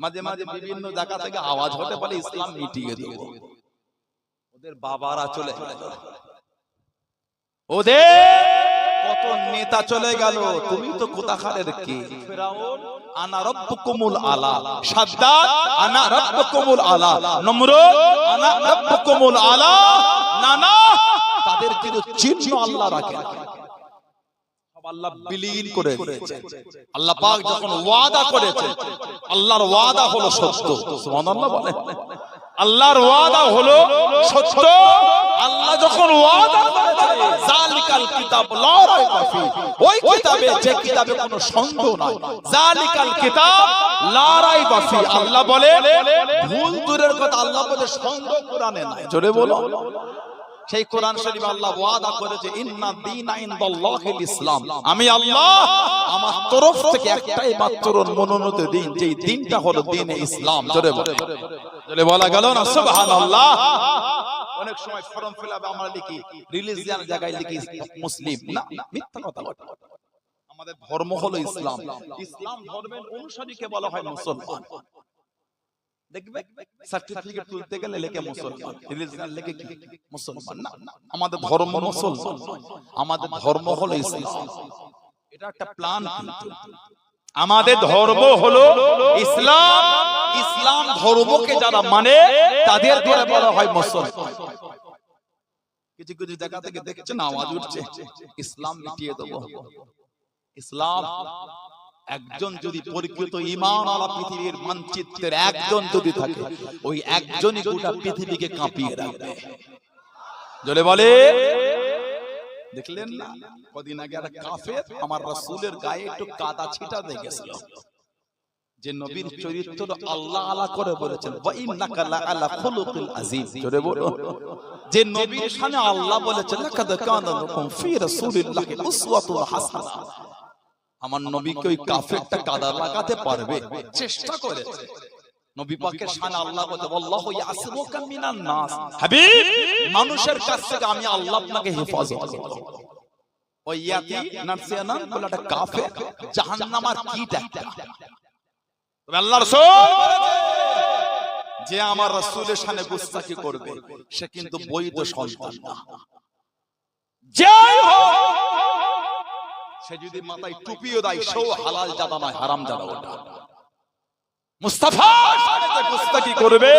মাঝে মাঝে বিভিন্ন জায়গা থেকে আওয়াজ হতে পারে ইসলাম মিটিয়ে দেব ওদের বাবারা চলে ওদের কত নেতা চলে গেল। তুমি তো কোথাকারের কে? ফেরাউন আনা রব্বুকুমুল আলা। সাদ্দাত আনা রব্বুকুমুল আলা। নমরুদ আনা রব্বুকুমুল আলা। না না তাদের কিন্তু চিহ্ন আল্লাহ সব আল্লাহ বিলীন করে আল্লাহ পাক যখন ওয়াদা করেছে আল্লাহর ওয়াদা হলো সত্য। সুবহানাল্লাহ বলেন। আল্লাহর ওয়াদা হলো সত্য। আল্লাহ যখন ওয়াদা করেছে জালিকাল কিতাব লা রাইবা ফি। ওই কিতাবে যে কিতাবে কোনো সন্দেহ নাই। জালিকাল কিতাব লা রাইবা ফি। আল্লাহ বলে ভুল দূরের কথা আল্লাহ বলে সন্দেহ কোরআনে নাই। জোরে বলো। সেই কোরআন শরীফ আল্লাহ ওয়াদা করেছে ইন্না দীনা ইনদাল্লাহিল ইসলাম। আমি আল্লাহ আমার তরফ থেকে একটাই মাত্র মনোনীত দিন যেই দিনটা হলো দ্বীনে ইসলাম। জোরে বলে জোরে বলা গেল না সুবহানাল্লাহ। অনেক সময় ফর্ম ফিলআপে আমরা লিখি রিলিজিয়ান জায়গায় লিখি মুসলিম। না মিথ্যা কথা বলে। আমাদের ধর্ম হলো ইসলাম। ইসলাম ধর্মের অনুসারীকে বলা হয় মুসলমান। দেখবে? সার্টিফিকেট তুলতে গেলে লেখে মুসলমান লেখে কি? মুসলমান না আমাদের ধর্ম মুসলমান আমাদের ধর্ম হলো ইসলাম। এটা একটা প্ল্যান আমাদের ধর্ম হলো ইসলাম। ইসলাম ধর্মকে যারা মানে তাদের ধরে বলা হয় মুসলমান কিছু কিছু জায়গা থেকে দেখছেন? আওয়াজ উঠছে। ইসলাম মিটিয়ে দেবো। ইসলাম একজন যদি পরিকৃত ইমান আলা পৃথিবীর মানচিত্রের একজন যদি থাকে ওই একজনই গোটা পৃথিবীকে কাঁপিয়ে রাখবে। জলে বলে? দেখলেন না? কদিন আগে একটা কাফের আমার রাসূলের গায়ে একটু কাদা ছিটা দিয়ে গেছিল যে নবীর চরিত্র আল্লাহ আলা করে বলেছেন ওয়া ইন্নাকা লাআলা খুলুকিল আযীম। জোরে বলো। যে নবীর শানে আল্লাহ বলেছেন লাকাদ কানা লাকুম ফি রাসূলিল্লাহি উসওয়াতুন হাসানাহ আমার নবীকে ওই কাফেরটা কাদা লাগাতে পারবে। চেষ্টা করেছে নবী পাকের শানে আল্লাহ বলে আল্লাহু ইয়াসিমুকা মিনান নাস। হাবিব মানুষের কাছ থেকে আমি আল্লাহ আপনাকে হেফাজত করব। ওই ইয়াতি বলে একটা কাফের। জাহান্নামার কীট একটা তবে আল্লাহ রাসূল? যে আমার রাসূলের শানে গুস্তাখি করবে সে কিন্তু বৈধ সন্তান না। যাই হোক! সে যদি মাথায় টুপিও দেয় সেও হালাল জাদা নয় হারাম জাদা ওটা। মুস্তাফা সাথে করবে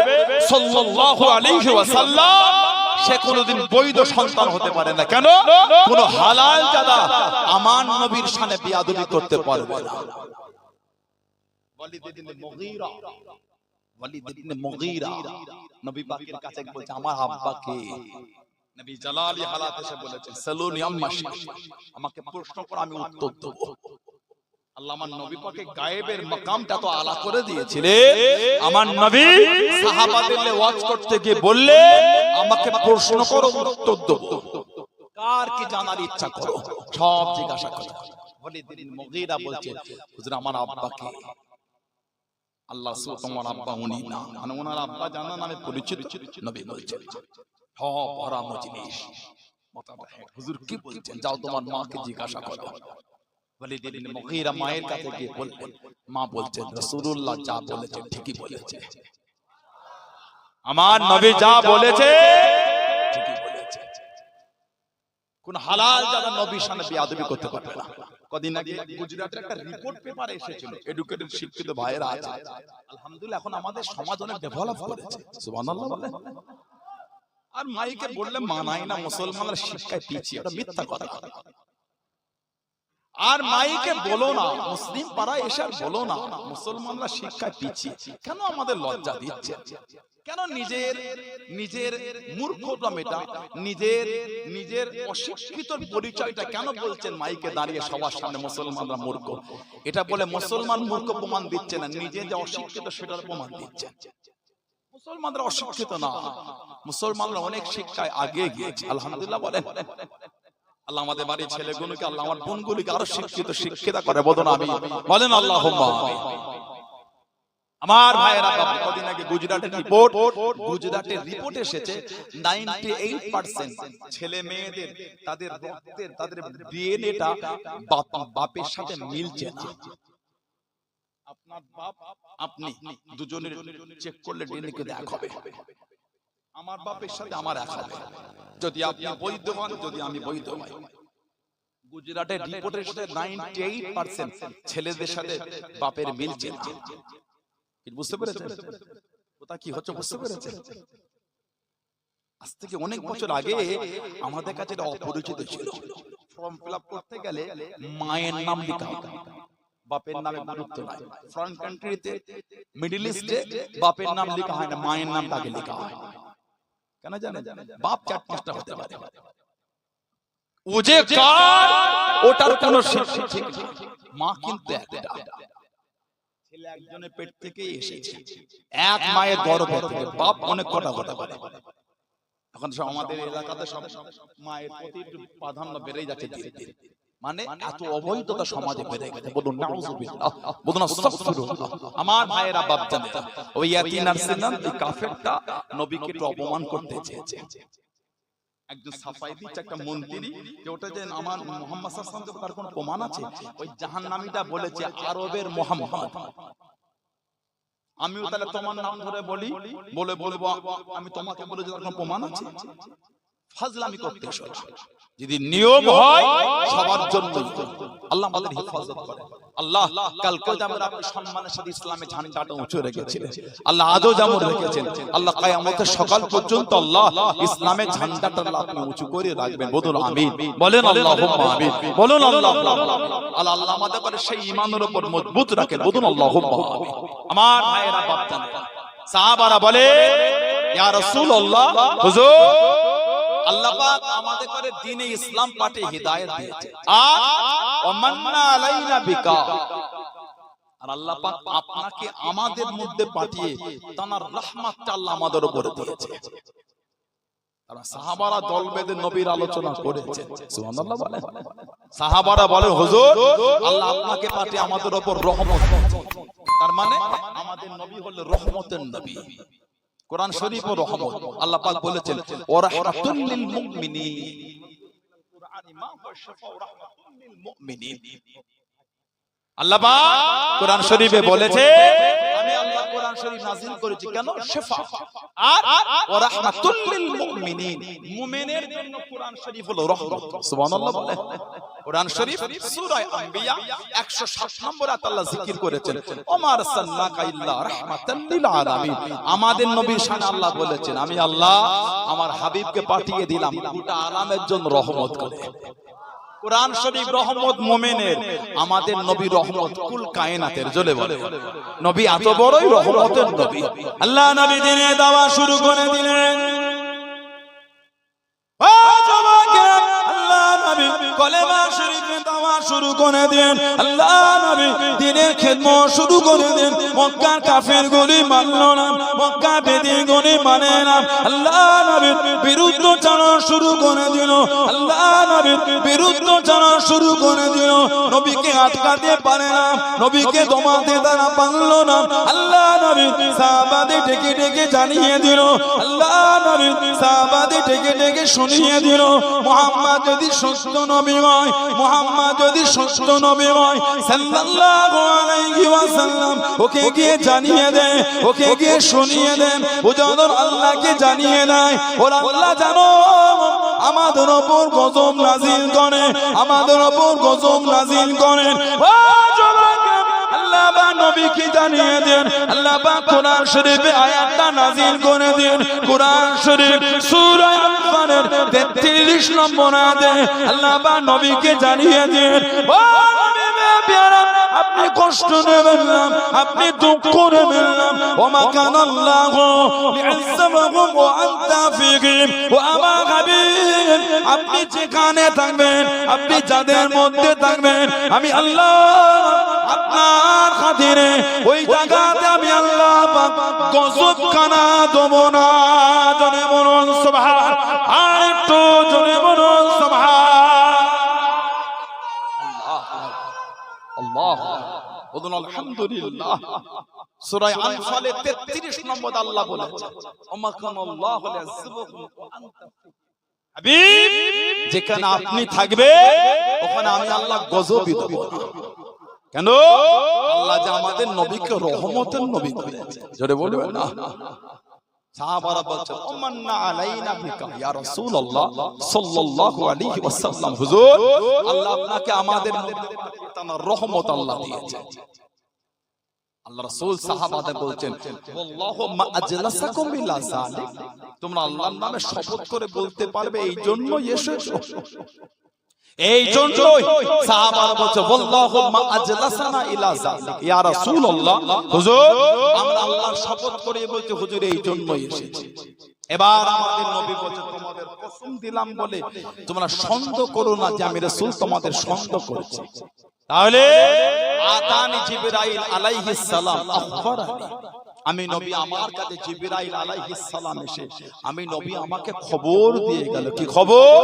সাল্লাল্লাহু আলাইহি ওয়াসাল্লাম। সে কোনোদিন বৈধ সন্তান হতে পারে না। কেন? কোন হালাল জাদা আমার নবীর শানে বিয়াদবি করতে পারবে না। ওয়ালিদ ইবনে মুগীরা। ওয়ালিদ ইবনে মুগীরা। নবী পাকের কাছে বলছে আমার আব্বাকে নবী জালালি হালাত এসে বলেছেন, সালুনি আম্মা আমাকে প্রশ্ন করে, আমি উত্তর দেব। আল্লাহ আমার নবী পাকে গায়েবের মাকামটা তো আলা করে দিয়েছিলে আমার নবী সাহাবাদের ওয়াজ করতে গিয়ে বললে, আমাকে প্রশ্ন করো, উত্তর দেব। কার কি জানার ইচ্ছা করো? সব জিজ্ঞাসা করো। ওয়ালিদ ইবনে মুগীরা বলছে হুজুর, আমার আব্বাকে আল্লাহ সু তোমার আব্বা উনি না। মানে ওনার আব্বা জানা নামে পরিচিত নবী বলছেন। সব হারাম জিনিস। হুজুর কি বলছেন যাও তোমার মাকে জিজ্ঞাসা করো। ওয়ালিদ ইবনে মুগীরা মায়ের কাছে গিয়ে বললেন মা বলছেন রাসূলুল্লাহ যা বলেছে ঠিকই বলেছে। আমার নবী যা বলেছে ঠিকই বলেছে। কোন হালাল যারা নবীর সামনে বিয়াদবি করতে পারবে না। কদিন আগে গুজরাটের একটা রিপোর্ট পেপার এসেছিল এডুকেটেড শিক্ষিত ভাইয়েরা আছে আলহামদুলিল্লাহ এখন আমাদের সমাজ অনেক ডেভেলপ করেছে। সুবহানাল্লাহ বলেন। আর মাইকে বললে মানাই না মুসলমানরা শিক্ষায় পিছিয়ে ওটা মিথ্যা কথা আর মাইকে বলো না মুসলিম পাড়ায় এসে বলো না মুসলমানরা শিক্ষায় পিছিয়ে কেন আমাদের লজ্জা দিচ্ছে? কেন নিজের নিজের মূর্খতা মেটা নিজের নিজের অশিক্ষিত পরিচয়টা কেন বলছেন মাইকে দাঁড়িয়ে সবার সামনে মুসলমানরা মূর্খ। এটা বলে মুসলমান মূর্খ প্রমাণ দিচ্ছে না নিজে যে অশিক্ষিত সেটার প্রমাণ দিচ্ছে। মুসলমানরা অশিক্ষিত না। মুসলমানরা অনেক শিক্ষায় আগে গিয়েছে। আলহামদুলিল্লাহ বলেন আল্লাহ আমাদের বাড়ির ছেলেগুলোকে, আল্লাহ আমার বোনগুলিকে আরও শিক্ষিত করে। বদন আমি। বলেন আল্লাহ আমার ভাইয়েরা, বাবা কদিন আগে গুজরাটের রিপোর্ট গুজরাটের রিপোর্ট এসেছে 98% ছেলে মেয়েদের, তাদের রক্তের, তাদের ডিএনএটা বাপের সাথে মিলছে না। আপনার বাপ, আপনি দুজনের চেক করলে হবে আমার বাপের সাথে আমার এক হবে যদি আপনি বৈধ হন, যদি আমি বৈধ হই। গুজরাটের রিপোর্টের সাথে 98% ছেলেদের সাথে বাপের মিলছে না কি বুঝতে পেরেছেন? কি হচ্ছে বুঝতে পেরেছেন? আজ থেকে অনেক বছর আগে আমাদের কাছে এটা অপরিচিত ছিল। ফর্ম ফিল করতে গেলে মায়ের নাম হতো। বাপের নামে গুরুত্ব নাই ফরেন কান্ট্রিতে মিডল ইস্টে বাপের নাম লেখা হয় না মায়ের নামটা আগে লেখা হয়। কেন জানেন? বাপ চার পাঁচটা হতে পারে। ও যে কার ওটার কোনো ঠিক। মা কিন্তু একটা। ছেলে একজনের পেট থেকে এসেছে। এক মায়ের গর্ভ থেকে বাপ অনেক কটা হতে পারে এখন সব আমাদের এলাকাতে সব মায়ের প্রতি প্রাধান্য বেড়ে যাচ্ছে ধীরে ধীরে। মানে এত অবৈধতা সমাজে বেড়ে গেছে। বলুন নাউজুবিল্লাহ। বলুন আস্তাগফিরুল্লাহ। আমার ভাইয়েরা বাপ জানে ওই ইয়াতিন আর সিনান এই কাফেরটা নবীকে একটু অপমান করতে চেয়েছে। একজন সাফাই দিচ্ছে একটা মন্ত্রী যে ওটা যে আমার মোহাম্মদ তার কোনো প্রমাণ আছে? ওই জাহান্নামীটা বলেছে আরবের মোহাম্মদ আমিও তাহলে তোমার নাম ধরে বলি? বলে? বলব আমি তোমাকে বলে যে তার কোনো প্রমাণ আছে। ফাজলামি করতে যদি নিয়ম হয় সবার জন্য আল্লাহ আমাদের হেফাজত করে আল্লাহ কালকেও যেমন আপনি সম্মানের সাথে ইসলামের ঝান্ডাটা উঁচু রেখেছিলেন। আল্লাহ আজও যেমন রেখেছেন আল্লাহ কায়ামতের সকাল পর্যন্ত আল্লাহ ইসলামের ঝান্ডাটা আপনি উঁচু করে রাখবেন। বলুন আমিন। বলেন আল্লাহুম্মা আমিন। বলুন আল্লাহ আল্লাহ আল্লাহ আমাদের করে সেই ঈমানের উপর মজবুত রাখেন। বলুন আমিন। আমার ভাইয়েরা বাপ জানেন সাহাবারা বলে ইয়া রাসূলুল্লাহ হুজুর আল্লাহ পাক আমাদের করে দ্বীনে ইসলাম পাঠে হিদায়াত দিয়েছে। আর ওমান্না আলাইনা বিকা। আর আল্লাহ পাক আপনাকে আমাদের মধ্যে পাঠিয়ে তার রহমতটা আল্লাহ আমাদের উপরে দিয়েছে। সাহাবারা দল বেঁধে নবীর আলোচনা করেছে। সুবহানাল্লাহ বলে সাহাবারা বলে হুজুর আল্লাহ আপনাকে পাঠিয়ে আমাদের উপর রহমত তার মানে আমাদের নবী হলো রহমতের নবী। কোরআন শরীফ ও রহমত। আল্লাহ পাক বলেছেন ও রাহমাতুল লিল মুমিনিন। আল্লাহ পাক কোরআন শরীফে বলেছে আমি আল্লাহ শরীফ নাযিল করেছি। কেন? শিফা। আর ও রাহমাতুল লিল মুমিনিন। মুমিনের জন্য কোরআন শরীফ হলো রহমত। সুবহানাল্লাহ বলে। কোরআন শরীফ সূরা আম্বিয়া 107 নম্বর আয়াত আল্লাহ জিকির করেছেন। ইল্লা রাহমাতাল লিল আলামিন। আমাদের নবীর শানে আল্লাহ বলেছেন আমি আল্লাহ আমার হাবিবকে পাঠিয়ে দিলাম গোটা আলামের জন্য রহমত করে। কোরআন শরীফ রহমত মোমেনের, আমাদের নবী রহমত কুল কায়নাতের জলে বলে। নবী এত বড়ই রহমতের নবী। আল্লাহ নবী দিনে দাওয়া শুরু করে দিলেন। নবী কলেমা শরীফে দাওয়া শুরু করে দেন আল্লাহ নবী দিনের খেদমত শুরু করে দেন মক্কার কাফের গুলি মানল না মক্কা বেদি গুলি মানে না। আল্লাহ নবীর বিরুদ্ধ চালন শুরু করে দিল। আল্লাহ নবীর বিরুদ্ধ চালন শুরু করে দিল। নবীকে আটকাতে পারে না, নবীকে দমাতে তারা পারল না। আল্লাহ নবী সাহাবাদে ডেকে ডেকে জানিয়ে দিল। আল্লাহ নবী সাহাবাদে ডেকে ডেকে শুনিয়ে দিল। মোহাম্মদ যদি সত্য নবী হয়, মোহাম্মদ যদি সত্য নবী হয়, সাল্লাল্লাহু আলাইহি ওয়াসাল্লাম ওকে গিয়ে জানিয়ে দেন, ওকে গিয়ে শুনিয়ে দেন ও যখন আল্লাহকে জানিয়ে দেয়, ওরা আল্লাহ জানো, আমাদের ওপর গজব নাজিল করে, আমাদের ওপর গজব নাজিল করেন। ও নবীকে জানিয়ে দেন, আল্লাহ বা কোরআন শরীফে আয়াতটা নাজিল করে দেন। কোরআন শরীফ সূরা আনফালের 33 নম্বর আয়াতে আল্লাহ বা নবীকে জানিয়ে দেন, ও নবী পেয়ারা, আপনি কষ্ট নেবেন না, আপনি দুঃখ নেবেন না। ও মা কান আল্লাহ লিআযাবাহুম ওয়া আনতা ফীহিম ও আমার হাবিব, আপনি যেখানে থাকবেন, আপনি যাদের মধ্যে থাকবেন, আমি আল্লাহ আপনার খাতিরে ওই জায়গাতে আমি আল্লাহ গজব খানা দেব না জনে মরণ সুবহান আর একটু জনে মরণ সুবহান আল্লাহ বলুন আলহামদুলিল্লাহ। সূরা আনফালে 33 নম্বর আল্লাহ ওয়া আনতা হাবিব যেখানে আপনি থাকবে ওখানে আমি আল্লাহ গজবই দেব। কেন? আল্লাহ যে আমাদের নবীকে রহমতের নবী করেছে। জোরে বলবেন? না সাহাবারা বলছেন ওমান্না আলাইনা বিকা ইয়া রাসূলুল্লাহ সাল্লাল্লাহু আলাইহি ওয়াসাল্লাম। হুজুর আল্লাহ আপনাকে আমাদের মধ্যে রহমত আল্লাহ দিয়েছেন আল্লাহ রাসূল সাহাবাদের বলছেন ওয়াল্লাহু মা আজলাসাকুম ইলা যালিক। তোমরা আল্লাহর নামে শপথ করে বলতে পারবে এই জন্যই এসেছ। এই জন্যই সাহাবারা বলছে ওয়াল্লাহু মা আজলাসানা ইলা যালিক। ইয়া রাসূলুল্লাহ, হুজুর, আমরা আল্লাহর শপথ করে বলছি, হুজুর, এই জন্যই এসেছি। এবার আমাদের নবী বলছে, তোমাদের কসম দিলাম বলে তোমরা সন্দেহ করো না যে আমি রাসূল তোমাদের সন্দেহ করেছি। তাহলে আতানি জিবরাইল আলাইহিস সালাম আখবরানি আমি নবী আমার কাছে জিবরাইল আলাইহিস সালাম এসে আমি নবী আমাকে খবর দিয়ে গেল। কি খবর?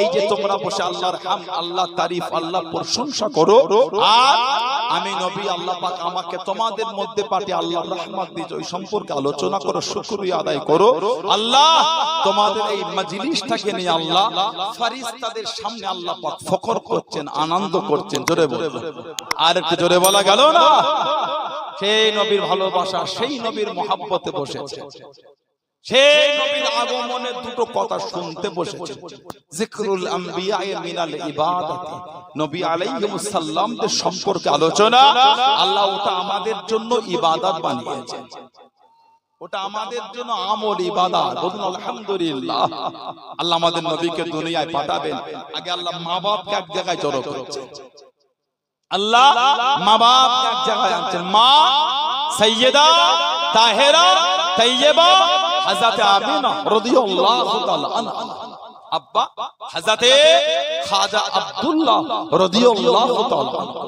এই যে তোমরা বসে আল্লাহর হাম আল্লাহ তারিফ আল্লাহ প্রশংসা করো। আর আমি নবী আল্লাহ পাক আমাকে তোমাদের মধ্যে পাঠিয়ে আল্লাহর রহমত দিয়েছে ওই সম্পর্কে আলোচনা করো শুকরিয়া আদায় করো। আল্লাহ তোমাদের এই মজলিসটাকে নিয়ে আল্লাহ ফারিস্তাদের সামনে আল্লাহ পাক ফখর করছেন আনন্দ করছেন জোরে বলে। আর একটু জোরে বলা গেল না? সেই নবীর ভালোবাসা, সেই নবীর মহাব্বতে বসেছে। সেই নবীর আগমনে দুটো কথা শুনতে বসেছে। জিকরুল মিনাল নবী সম্পর্কে আলোচনা, আল্লাহ ওটা আমাদের জন্য ইবাদত বানিয়েছে। ওটা আমাদের জন্য আমল ইবাদত। বলুন, আলহামদুলিল্লাহ। আল্লাহ আমাদের নবীকে দুনিয়ায় পাঠাবেন। আগে আল্লাহ মা বাপকে এক জায়গায় জড়ো করেছে। আল্লাহ মা বাপকে এক জায়গায় আনছেন। মা সৈয়দা তাহেরা তৈয়বা হযরত আমিনা রাদিয়াল্লাহু তাআলা আনহা। আব্বা, হযরত খাজা আব্দুল্লাহ রাদিয়াল্লাহু তাআলা আনহু।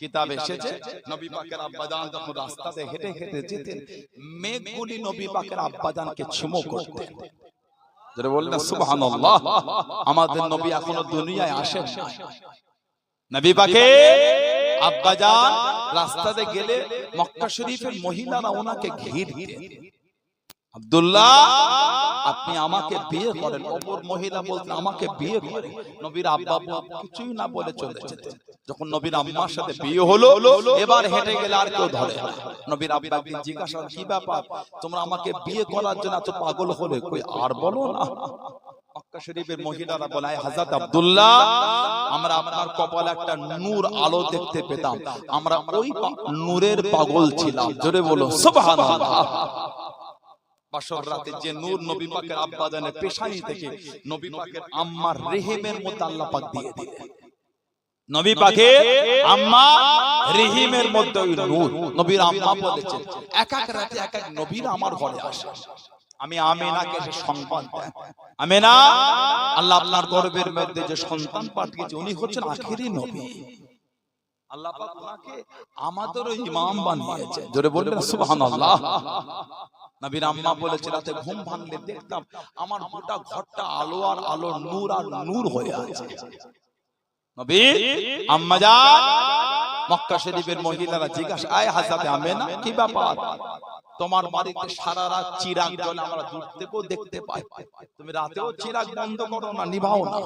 কিতাব এসেছে, নবী পাকের আব্বাজান যখন রাস্তাতে হেঁটে হেঁটে যেতেন, মেঘগুলি নবী পাকের আব্বাজানকে ছিমো করতেন। যারা বললেন, সুবহানাল্লাহ, আমাদের নবী এখনও দুনিয়ায় আসেন না নবী পাকে আব্বাজান রাস্তাতে গেলে মক্কা শরীফের মহিলারা ওনাকে ঘির আব্দুল্লাহ আপনি আমাকে বিয়ে করেন। অপর মহিলা বলতেন আমাকে বিয়ে করেন। নবীর আব্বা কিছুই না বলে চলে যেতেন যখন নবীর আম্মার সাথে বিয়ে হলো এবার হেঁটে গেলে আর কেউ ধরে নবীর আব্বা একদিন জিজ্ঞাসা কি ব্যাপার? তোমরা আমাকে বিয়ে করার জন্য এত পাগল হলে কই আর বলো না? মক্কা শরীফের মহিলারা বলে হাজাত আব্দুল্লাহ আমরা আপনার কপালে একটা নূর আলো দেখতে পেতাম। আমরা ওই নূরের পাগল ছিলাম। জোরে বলো সুবহানাল্লাহ। বাসর রাতে যে নূর নবী পাকের আব্বাদানের পেশানি থেকে নবী পাকের আম্মার রেহেমের মধ্যে আল্লাহ পাক দিয়ে দিলেন। নবী পাকে আম্মা রেহিমের মধ্যে ওই নূর। নবীর আম্মা বলেছেন এক এক রাতে এক এক নবীর আমার ঘরে আসে। আমি আমেনাকে সংবাদ দেন আমেনা আল্লাহ আপনার গর্বের মধ্যে যে সন্তান পাঠিয়েছে উনি হচ্ছেন আখেরি নবী। আল্লাহ পাক ওনাকে আমাদেরও ইমাম বানিয়েছে। জোরে বললেন সুবহানাল্লাহ। নবীর আম্মা বলেছে রাতে ঘুম ভাঙলে দেখতাম আমার গোটা ঘরটা আলো আর আলো নূর আর নূর হয়ে আছে। নবী আম্মা যান মক্কা শরীফের মহিলারা জিজ্ঞাসা আয় হাজাতে আমেনা কি ব্যাপার? তোমার বাড়িতে সারা রাত চিরাগ জ্বলে আমরা দূর থেকেও দেখতে পাই। তুমি রাতেও চিরাগ বন্ধ করো না নিভাও না।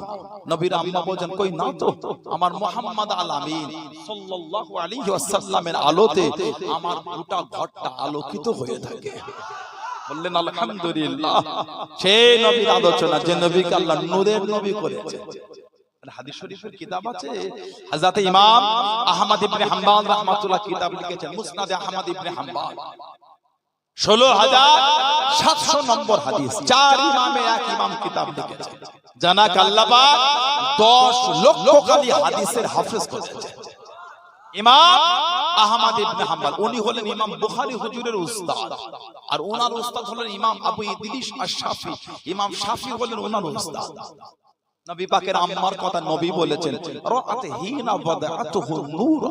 নবীর আম্মা বলেন কই না তো? আমার মোহাম্মদ আল আমিন সাল্লাল্লাহু আলাইহি ওয়াসাল্লামের আলোতে আমার গোটা ঘরটা আলোকিত হয়ে থাকে। বললেন আলহামদুলিল্লাহ। সেই নবীর আলোচনা যে নবীকে আল্লাহ নূরের নবী করেছে। হাদিস শরীফের কিতাব আছে। হযরত ইমাম আহমদ ইবনে হাম্বাল রাহমাতুল্লাহ কিতাব লিখেছেন। মুসনাদে আহমদ ইবনে হাম্বাল। ষোলো হাজার সাতশো নম্বর হাদিস। চার ইমামে এক ইমাম কিতাব লিখেছে। জানা কাল্লাবা দশ লক্ষ হাদিসের হাফেজ করেছে। ইমাম আহমদ ইবনে হাম্বল। উনি হলেন ইমাম বুখারী হুজুরের উস্তাদ। আর ওনার উস্তাদ হলেন ইমাম আবু ইদরিস আশ-শাফি ইমাম শাফি হলেন ওনার উস্তাদ। নবী পাকের আম্মার কথা নবী বলেছেন রাআত হিনা ওয়াদাআতুহু নূরা।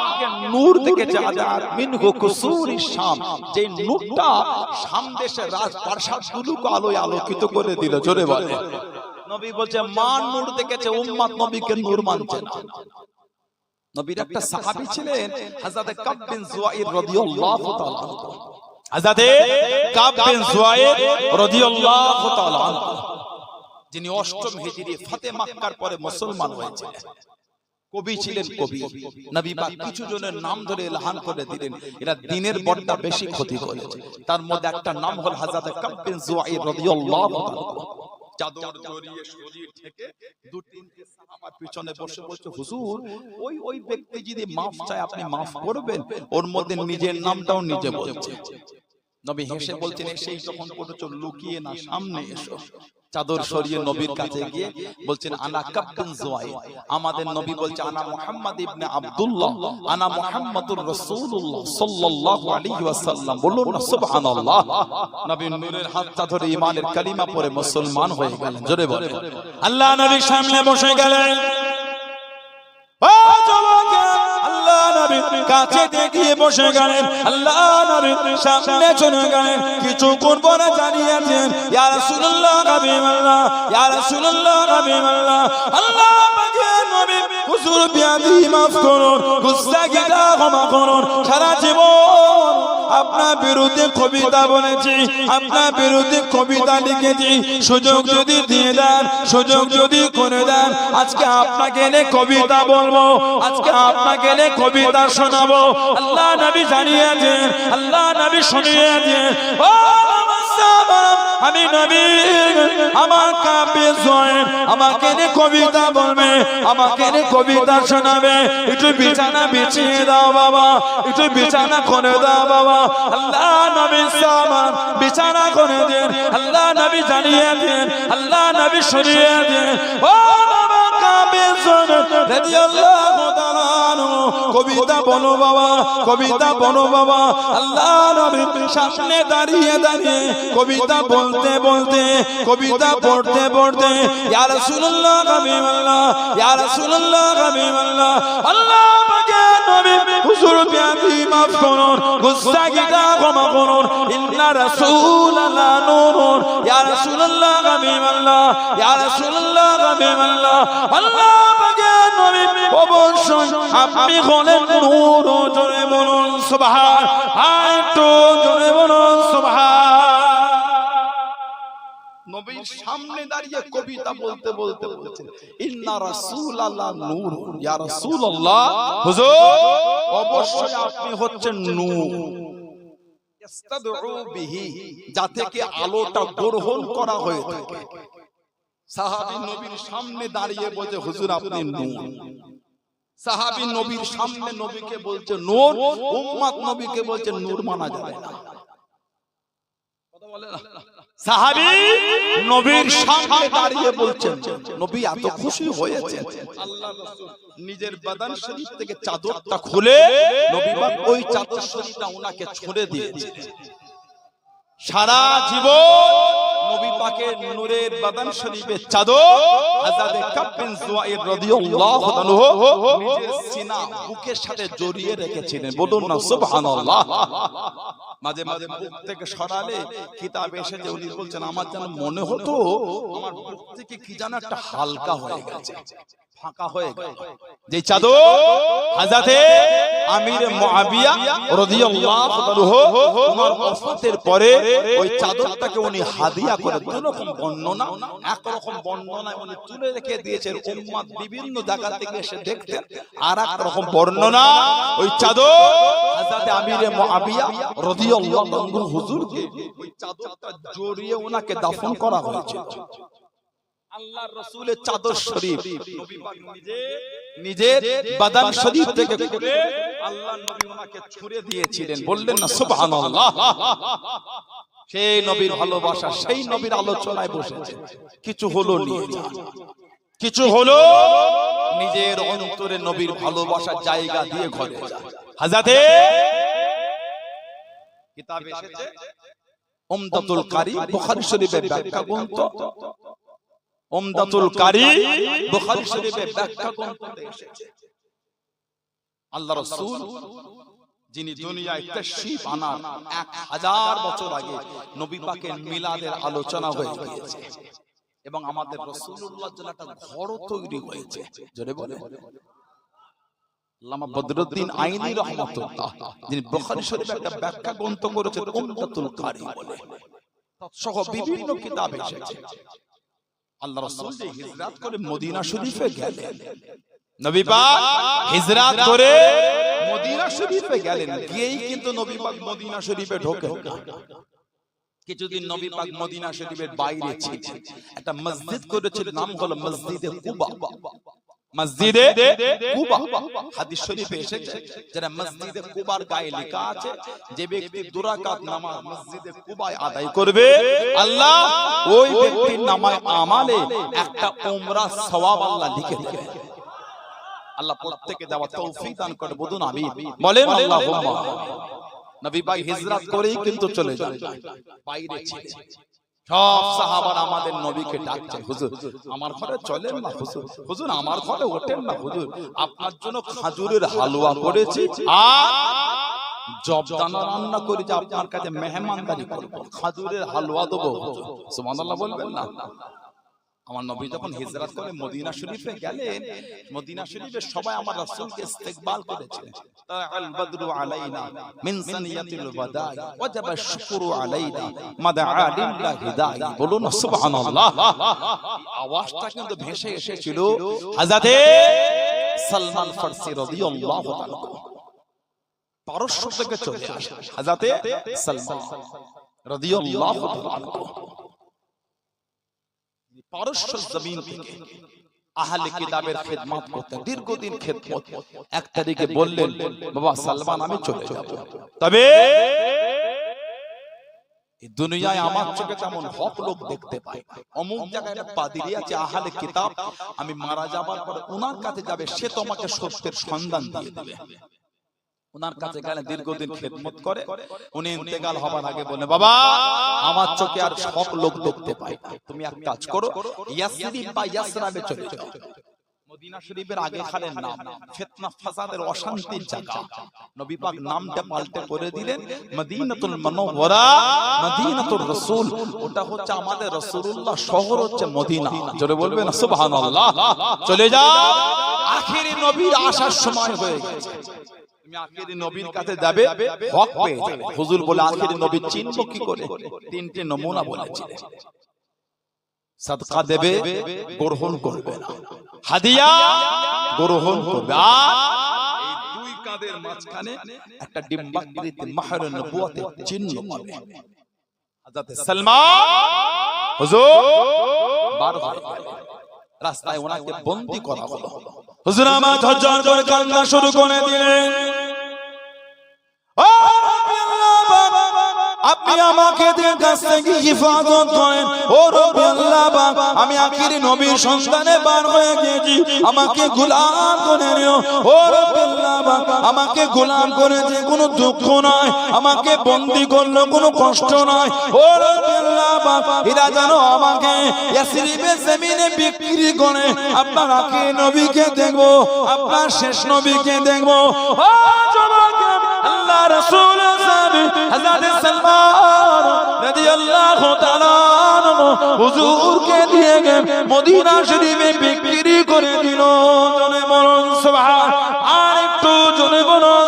নূর দেখেছে আজাদ। মিনহু কুসুরি শাম। যে নূরটা শাম দেশের রাজপ্রাসাদগুলোকে আলোয় আলোকিত করে দিল। জোরে বলে নবী বলছে মা নূর দেখেছে উম্মত নবীকে নূর মানছে না নবীর একটা সাহাবী ছিলেন হযরত কাব বিন জুয়াইর রাদিয়াল্লাহু তাআলা। হযরত কাব বিন জুয়াইর রাদিয়াল্লাহু তাআলা যিনি অষ্টম হিজরি ফতে মক্কার পরে মুসলমান হয়েছিলেন। কবি ছিলেন কবি। নবী পাক কিছু জনের নাম ধরে এলাহান করে দিলেন। এরা দিনের বড়টা বেশি ক্ষতি করেছে তার মধ্যে একটা নাম হল হযরত কাব বিন জুয়াইর রাদিয়াল্লাহু তাআলা। চাদর জড়িয়ে শরীর থেকে দু তিনটে পিছনে বসে বলছে হুজুর ওই ওই ব্যক্তি যদি মাফ চায় আপনি মাফ করবেন? ওর মধ্যে নিজের নামটাও নিজে বলছে। নবী হেসে বলছেন সেই যখন লুকিয়ে না সামনে এসো। চাদর সরিয়ে নবীর কাছে গিয়ে বলছেন আনা কাপ্তান জুয়াই। আমাদের নবী বলছে আনা মুহাম্মদ ইবনে আব্দুল্লাহ। আনা মুহাম্মাদুর রাসূলুল্লাহ সাল্লাল্লাহু আলাইহি ওয়াসাল্লাম। বলুন না সুবহানাল্লাহ। নবী নূরের হাতটা ধরে ঈমানের কালিমা পড়ে মুসলমান হয়ে গেলেন। জোরে বলেন। আল্লাহ নবীর সামনে বসে গেলেন। কাছে দেখিয়ে বসে গেলেন। আল্লাহ সামনে চলে গেলেন। কিছুক্ষণ পরে জানিয়েছেন, ইয়া রাসূলুল্লাহ হাবিবাল্লাহ ইয়া রাসূলুল্লাহ হাবিবাল্লাহ আল্লাহ পাকের নবী, হুজুর বিয়াদি মাফ করুন গুস্তাখিটা ক্ষমা করুন, সারা জীবন আপনার বিরুদ্ধে কবিতা বলেছি, আপনার বিরুদ্ধে কবিতা লিখেছি। সুযোগ যদি দিয়ে দেন, সুযোগ যদি করে দেন, আজকে আপনাকে এনে কবিতা বলব, আজকে আপনাকে এনে কবিতা শোনাবো। আল্লাহ নবী জানিয়েছেন, আল্লাহ নবী শুনিয়েছেন, ও আমি নবী আমাকে এনে কবিতা বলবে, আমাকে কবিতা শোনাবে। একটু বিছানা বিছিয়ে দাও বাবা, একটু বিছানা করে দাও বাবা। আল্লাহ নবী সামান, বিছানা করে দেন, আল্লাহ নবী জানিয়ে দেন, আল্লাহ নবী শুনিয়ে দেন। ও জয়েন রাদিয়াল্লাহু তাআলা। কবিতা বনো বাবা, কবিতা বনো বাবা আল্লাহ নবী সামনে দাঁড়িয়ে দাঁড়িয়ে কবিতা বলতে বলতে, কবিতা পড়তে পড়তে, ইয়া রাসূলুল্লাহ, হাবিবাল্লাহ, ইয়া রাসূলুল্লাহ, হাবিবাল্লাহ, আল্লাহ নবী, হুজুর বিয়াদি মাফ করুন গুস্তাখিটা ক্ষমা করুন। ইন্না রাসূলাল্লাহ নূরুন। ইয়া রাসূলুল্লাহ হাবিবাল্লাহ ইয়া রাসূলুল্লাহ হাবিবাল্লাহ আল্লাহ পাকের নবী, অবশ্যই আপনি হলেন নূর জোরে বলুন, সুবহান। হায় তো জোরে বলুন নবীর সামনে দাঁড়িয়ে কবিতা বলতে বলতে বলছেন। ইন্না রাসূলাল্লাহ নূর। ইয়া রাসূলুল্লাহ। হুজুর অবশ্যই আপনি হচ্ছেন নূর। ইস্তাদউ বিহি যা থেকে আলোটা গ্রহণ করা হয়ে থাকে। সাহাবী নবীর সামনে দাঁড়িয়ে বলছে হুজুর আপনি নূর। সাহাবী নবীর সামনে নবীকে বলছে নূর। উম্মত নবীকে বলছে নূর মানা যাবে না। কথা বলে না? সাহাবী নবীর সামনে দাঁড়িয়ে বলছেন নবী এত খুশি হয়েছেন। আল্লাহ নিজের বাদান শরীফ থেকে চাদরটা খুলে নবী ওই চাদর শরীফটা ওনাকে ছুঁড়ে দিয়েছেন সারা জীবন নবী পাকের নূরের বাদান শরীফের চাদর আজাদে কাব্বিন জুয়াইর রাদিয়াল্লাহু আনহু নিজের সিনা বুকের সাথে জড়িয়ে রেখেছিলেন। বলুন না সুবহানাল্লাহ। মাঝে মাঝে বুক থেকে সরালে কিতাব এসে যে উনি বলছেন, আমার যেন মনে হতো, আমার থেকে কি যেন একটা হালকা হয়ে গেছে। ফাঁকা হয়ে গেল। যে চাদর হাজাতে আমির মুআবিয়া রাদিয়াল্লাহু ওফাতের পরে ওই চাদরটাকে উনি হাদিয়া করে রকম বর্ণনা এক রকম বর্ণনা উনি তুলে রেখে দিয়েছেন। উম্মাত বিভিন্ন জায়গা থেকে এসে দেখতেন। আর এক রকম বর্ণনা ওই চাদর হাজাতে আমির মুআবিয়া রাদিয়াল্লাহু আনহু হুজুরকে। ওই চাদরটা জড়িয়ে ওনাকে দাফন করা হয়েছে। আল্লাহর রাসূলের চাদর শরীফ। নবী পাক নিজে নিজের বাদান শরীফ থেকে খুলে আল্লাহ নবী ওনাকে ছুঁড়ে দিয়েছিলেন। বললেন না সুবহানাল্লাহ। সেই নবীর ভালোবাসা সেই নবীর আলোচনায় বসেছে। কিছু হলো নিয়ে যান কিছু হলো নিজের অন্তরে নবীর ভালোবাসার জায়গা দিয়ে ঘরে হাজাতে কিতাব এসেছে উমদাতুল কারি বুখারী শরীফের ব্যাখ্যা গ্রন্থ। ওমদাতুল কারি বুখারী শরীফে ব্যাখ্যা করতে এসেছে। আল্লাহ রাসূল যিনি দুনিয়ায় তশরিফ আনার এক হাজার বছর আগে নবী পাকের মিলাদের আলোচনা হয়ে গিয়েছে। এবং আমাদের রাসূলুল্লাহ জন্য একটা ঘর তৈরি হয়েছে। জোরে বলে আল্লামা বদরুদ্দিন আইনি রহমাতুল্লাহ যিনি বুখারী শরীফে একটা ব্যাখ্যা গ্রন্থ করেছেন উমদাতুল কারি বলে। সহ বিভিন্ন কিতাব এসেছে। আল্লাহ রাসূল যে হিজরত করে মদিনা শরীফে গেলেন। নবী পাক হিজরত করে মদিনা শরীফে গেলেন। গিয়েই কিন্তু নবী পাক মদিনা শরীফে ঢোকেন। না কিছুদিন নবী পাক মদিনা শরীফের বাইরে ছিলেন। একটা মসজিদ করেছিলেন নাম হলো মসজিদে কুবা। মসজিদে কুবা হাদিস শরীফে এসেছে যারা মসজিদে কুবার গায়ে লেখা আছে, যে ব্যক্তি দুরাকাত নামাজ মসজিদে কুবায় আদায় করবে, আল্লাহ ওই ব্যক্তির নামায় আমালে একটা উমরা সওয়াব আল্লাহ লিখে দেবে। আল্লাহ প্রত্যেকে দেওয়া তৌফিক দান করে বলুন আমি বলেন আল্লাহুম্মা। নবী ভাই হিজরত করেই কিন্তু চলে যান, বাইরে ছিলেন সব সাহাবার আমাদের নবীকে ডাকছে হুজুর আমার ঘরে চলেন না হুজুর হুজুর আমার ঘরে ওঠেন না হুজুর আপনার জন্য খাজুরের হালুয়া করেছি। আর জবদানা রান্না করে যে আপনার কাছে মেহমানদারি করব খাজুরের হালুয়া দেবো। সুমান সুবহানাল্লাহ বলবেন না। আমার নবী যখন হিজরত করে মদিনা শরীফে গেলেন মদিনা শরীফে সবাই আমার রাসূলকে ইস্তেকবাল করেছিলেন তাআল বদরু আলাইনা মিন সানিয়াতিল ওয়াদাই ওয়াজাবা শুকরু আলাইনা মাদআ লিল্লাহি দাই বলুন সুবহানাল্লাহ। আওয়াজটা কিন্তু ভেসে এসেছিল হযরতে সালমান ফারসি রাদিয়াল্লাহু তাআলা পারস্য থেকে চলে আসে হযরতে সালমান রাদিয়াল্লাহু তাআলা আমি দুনিয়ায় আমার চোখে দেখতে আহলে কিতাব। আমি মারা যাবার পরে ওনার কাছে যাবে, সে তোমাকে সত্যের সন্ধান দিয়ে দেবে। ওনার কাছে গেলে দীর্ঘদিন খেদমত করে উনি ইন্তেকাল হবার আগে বলে বাবা আমার চোখে আর সব লোক দেখতে। তুমি এক কাজ করো বা ইয়াসরাবে চলে যাও। মদিনা শরীফের আগে নাম ফিতনা ফাসাদের অশান্তির জায়গা। নবী পাক নামটা পাল্টে করে দিলেন মদিনাতুল মুনাওয়ারা মদিনাতুর রাসূল। ওটা হচ্ছে আমাদের রাসূলুল্লাহ শহর হচ্ছে মদিনা। জোরে বলবেন সুবহানাল্লাহ। চলে যাও। আখেরি নবীর আসার সময় হয়ে গেছে। আখেরি নবীর কাছে যাবে হক পেয়ে যাবে হুজুর বলে আখেরি নবী চিনব কি করে? তিনটে নমুনা বলেছিলেন। সাদকা দেবে গ্রহণ করবে না। হাদিয়া গ্রহণ করবে। আর এই দুই কাঁধের মাঝখানে একটা ডিম্বাকৃতি মাহর নবুয়তের চিহ্ন পাবে হযরত সালমান হুজুর বার রাস্তায় ওনাকে বন্দি করা হলো। হুজুর আমার ঝরঝর করে কান্না শুরু করে দিলেন। আপনি আমাকে কাছ থেকে হিফাজত করেন। ও আমি নবীর সন্তানে বার হয়ে গেছি। আমাকে গোলাম করে নিও। ও আমাকে গোলাম করেছে কোনো দুঃখ নয় আমাকে বন্দি করল কোনো কষ্ট নয়। ও আল্লাহ পাক, এরা যেন আমাকে ইয়াসরিবের জমিনে বিক্রি করে। আপনার আখিরি নবীকে দেখব আপনার শেষ নবীকে দেখব। ও আল্লাহ রাসূল হযরত সালমান রাদিয়াল্লাহু তাআলা হুজুরকে দিয়ে গে মদিনা শরীফে বিক্রি করে দিল। জনে বলুন সুবহান, আর একটু জনে বলুন